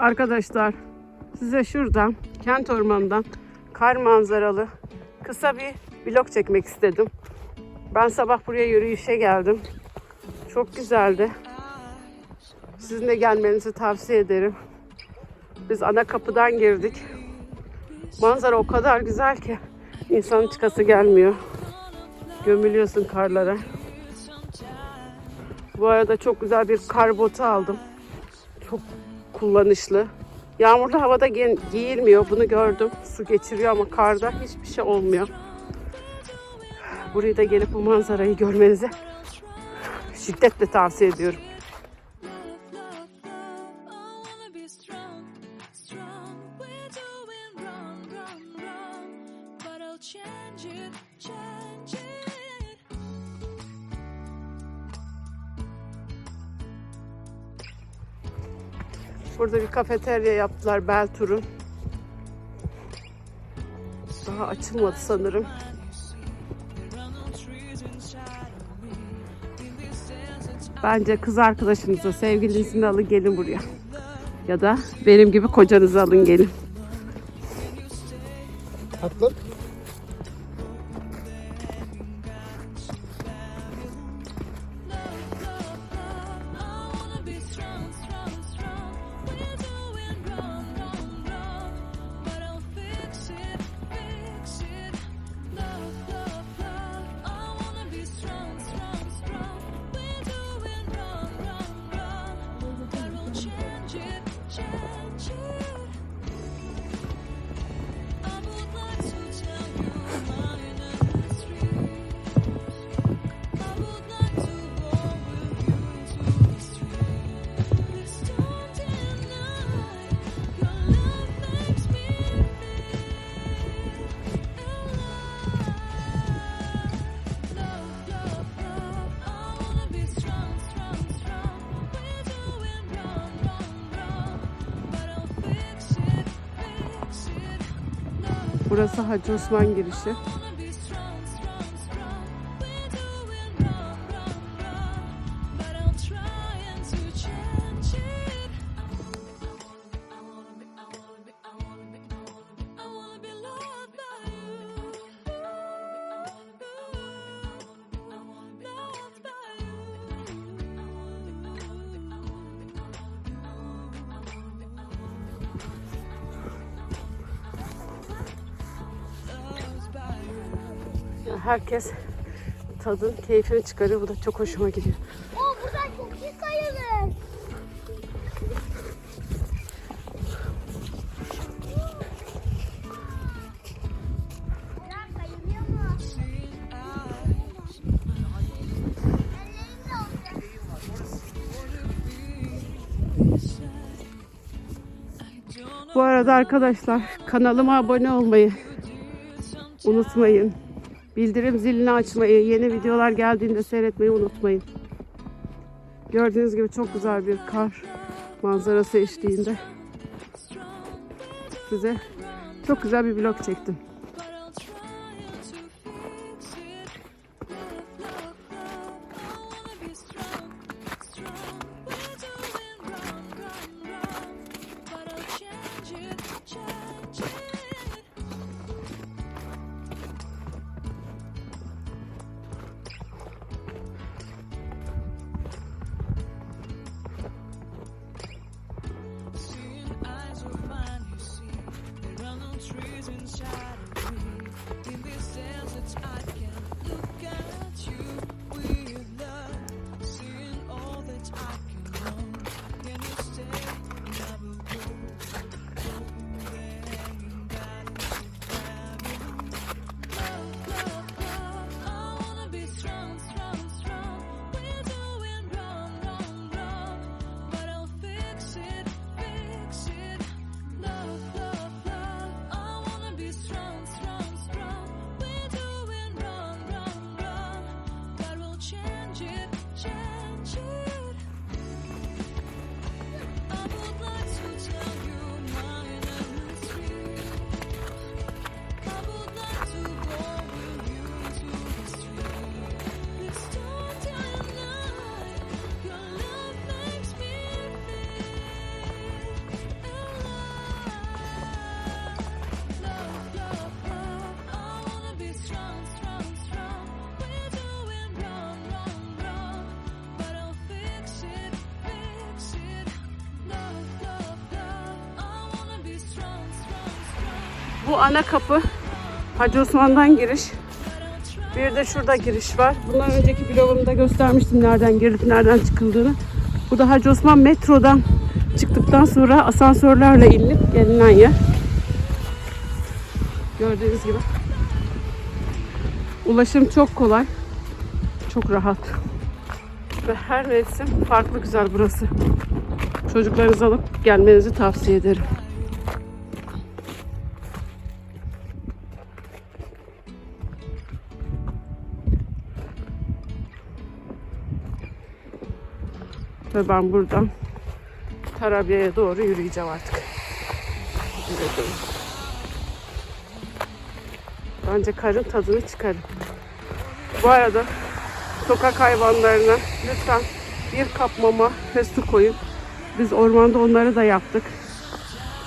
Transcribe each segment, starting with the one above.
Arkadaşlar size şuradan kent ormanından kar manzaralı kısa bir vlog çekmek istedim. Ben sabah buraya yürüyüşe geldim. Çok güzeldi. Sizin de gelmenizi tavsiye ederim. Biz ana kapıdan girdik. Manzara o kadar güzel ki insanın çıkası gelmiyor. Gömülüyorsun karlara. Bu arada çok güzel bir kar botu aldım. Çok kullanışlı. Yağmurlu havada giyilmiyor. Bunu gördüm. Su geçiriyor ama karda hiçbir şey olmuyor. Burayı da gelip bu manzarayı görmenizi şiddetle tavsiye ediyorum. change it, change it. Burada bir kafeterya yaptılar Beltur'un. Daha açılmadı sanırım. Bence kız arkadaşınıza, sevgilinizini alın gelin buraya. Ya da benim gibi kocanızı alın gelin. Tatlı. Burası Hacı Osman girişi. herkes tadın keyfini çıkarıyor. Bu da çok hoşuma gidiyor. Oo buradan çok iyi kayılır. Bu arada arkadaşlar kanalıma abone olmayı unutmayın. Bildirim zilini açmayı, e, yeni videolar geldiğinde seyretmeyi unutmayın. Gördüğünüz gibi çok güzel bir kar manzarası eşliğinde size çok güzel bir vlog çektim. Bu ana kapı Hacı Osman'dan giriş. Bir de şurada giriş var. Bundan önceki vlogumda göstermiştim nereden girilip nereden çıkıldığını. Bu da Hacı Osman metrodan çıktıktan sonra asansörlerle inilip gelinen yer. Gördüğünüz gibi. Ulaşım çok kolay. Çok rahat. Ve her mevsim farklı güzel burası. Çocuklarınızı alıp gelmenizi tavsiye ederim. Ve ben buradan Tarabya'ya doğru yürüyeceğim artık. Yürüdüm. Bence karın tadını çıkarın. Bu arada sokak hayvanlarına lütfen bir kap mama ve su koyun. Biz ormanda onları da yaptık.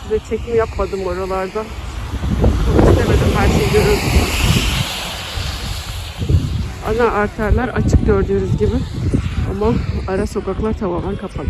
Size çekim yapmadım oralarda. Çok istemedim her şey görünsün. Ana arterler açık gördüğünüz gibi. Ama ara sokaklar tamamen kapalı.